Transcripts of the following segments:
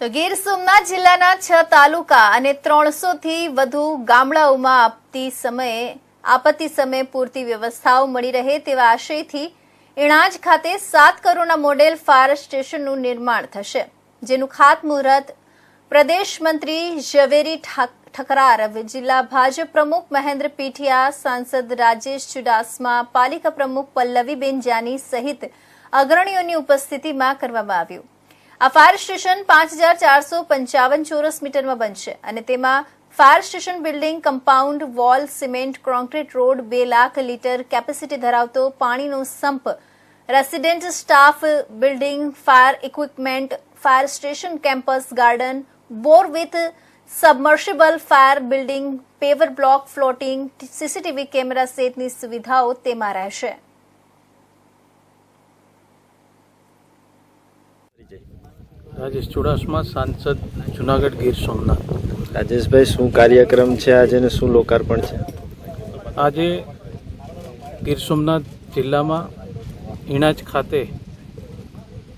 તો ગીર સોમનાથ જિલ્લાના છ તાલુકા અને ત્રણસો થી વધુ ગામડાઓમાં આપતી સમયે, આપત્તિ સમયે પૂરતી વ્યવસ્થાઓ મળી રહે તેવા આશયથી ઇણાજ ખાતે સાત કરોડના મોડેલ ફાયર સ્ટેશનનું નિર્માણ થશે, જેનું ખાતમુહૂર્ત પ્રદેશ મંત્રી ઝવેરી ઠાક- ઠકરાર, જિલ્લા ભાજપ પ્રમુખ મહેન્દ્ર પીઠિયા, સાંસદ રાજેશ ચુડાસમા, પાલિકા પ્રમુખ પલ્લવીબેન જાની સહિત અગ્રણીઓની ઉપસ્થિતિમાં કરવામાં આવ્યું. આ ફાયર સ્ટેશન પાંચ હજાર ચારસો પંચાવન ચોરસ મીટરમાં બનશે અને તેમાં fire station building, compound wall, cement concrete road, બે લાખ લીટર કેપેસિટી ધરાવતો પાણીનો સંપ. Resident staff building, fire equipment, fire station campus, garden, bore with submersible fire building, paver block floating, CCTV camera સહિતની સુવિધાઓ તેમાં રહેશે. રાજેશ ચુડાસમા સાંસદ જુનાગઢ ગીર સોમનાથ. રાજેશભાઈ શું કાર્યક્રમ છે આજે ને શું લોકાર્પણ છે? આજે ગીર સોમનાથ જિલ્લામાં ઇણાજ ખાતે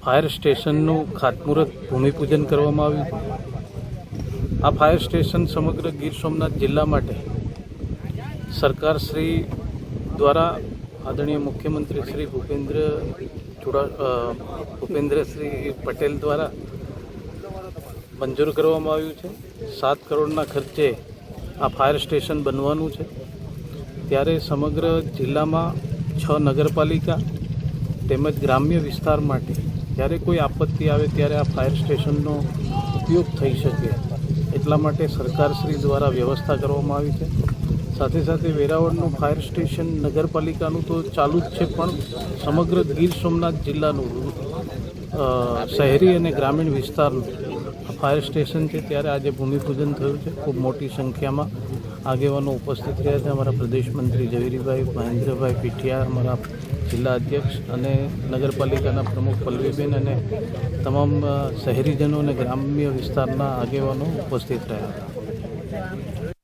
ફાયર સ્ટેશનનું ખાતમુહૂર્ત ભૂમિપૂજન કરવામાં આવ્યું આ ફાયર સ્ટેશન સમગ્ર ગીર સોમનાથ જિલ્લા માટે સરકાર શ્રી દ્વારા આદરણીય મુખ્યમંત્રી શ્રી ભૂપેન્દ્ર અ, ભૂપેન્દ્રશ્રી પટેલ દ્વારા મંજૂર કરવામાં આવ્યું છે. સાત કરોડના ખર્ચે આ ફાયર સ્ટેશન બનવાનું છે. ત્યારે સમગ્ર જિલ્લામાં છ નગરપાલિકા તેમજ ગ્રામ્ય વિસ્તાર માટે જ્યારે કોઈ આપત્તિ આવે ત્યારે આ ફાયર સ્ટેશનનો ઉપયોગ થઈ શકે એટલા માટે સરકારશ્રી દ્વારા વ્યવસ્થા કરવામાં આવી છે. સાથે સાથે વેરાવળનું ફાયર સ્ટેશન, નગરપાલિકાનું તો ચાલુ જ છે, પણ સમગ્ર ગીર સોમનાથ જિલ્લાનું શહેરી અને ગ્રામીણ વિસ્તારનું ફાયર સ્ટેશન છે. ત્યારે આજે ભૂમિપૂજન થયું છે. ખૂબ મોટી સંખ્યામાં આગેવાનો ઉપસ્થિત રહ્યા છે. અમારા પ્રદેશ મંત્રી ઝવેરીભાઈ, મહેન્દ્રભાઈ પીઠિયા, અમારા જિલ્લા અધ્યક્ષ અને નગરપાલિકાના પ્રમુખ પલ્લવીબેન અને તમામ શહેરીજનો અને ગ્રામ્ય વિસ્તારના આગેવાનો ઉપસ્થિત રહ્યા હતા.